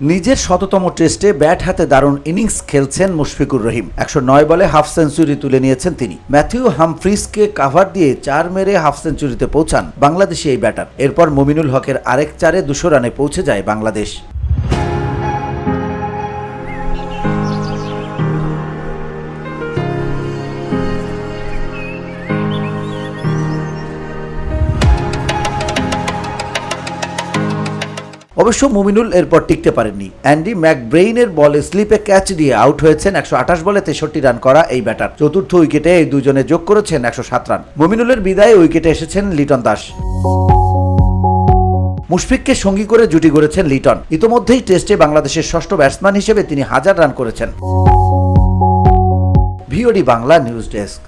নিজের শততম টেস্টে ব্যাট হাতে দারুণ ইনিংস খেলছেন মুশফিকুর রহিম। একশো নয় বলে হাফ সেঞ্চুরি তুলে নিয়েছেন তিনি। ম্যাথিউ হামফ্রিজকে কাভার দিয়ে চার মেরে হাফ সেঞ্চুরিতে পৌঁছান বাংলাদেশি এই ব্যাটার। এরপর মুমিনুল হকের আরেক চারে দুশো রানে পৌঁছে যায় বাংলাদেশ। অবশ্য মুমিনুল এরপর টিকতে পারেননি। অ্যান্ডি ম্যাকব্রেইনের বলে স্লিপে ক্যাচ দিয়ে আউট হয়েছেন একশো আঠাশ বলে তেষট্টি রান করা এই ব্যাটার। চতুর্থ উইকেটে এই দুজনে যোগ করেছেন একশো সাত রান। মুমিনুলের বিদায়ে উইকেটে এসেছেন লিটন দাস। মুশফিককে সঙ্গী করে জুটি গড়েছেন লিটন। ইতোমধ্যেই টেস্টে বাংলাদেশের ষষ্ঠ ব্যাটসম্যান হিসেবে তিনি হাজার রান করেছেন। VOD Bangla news desk.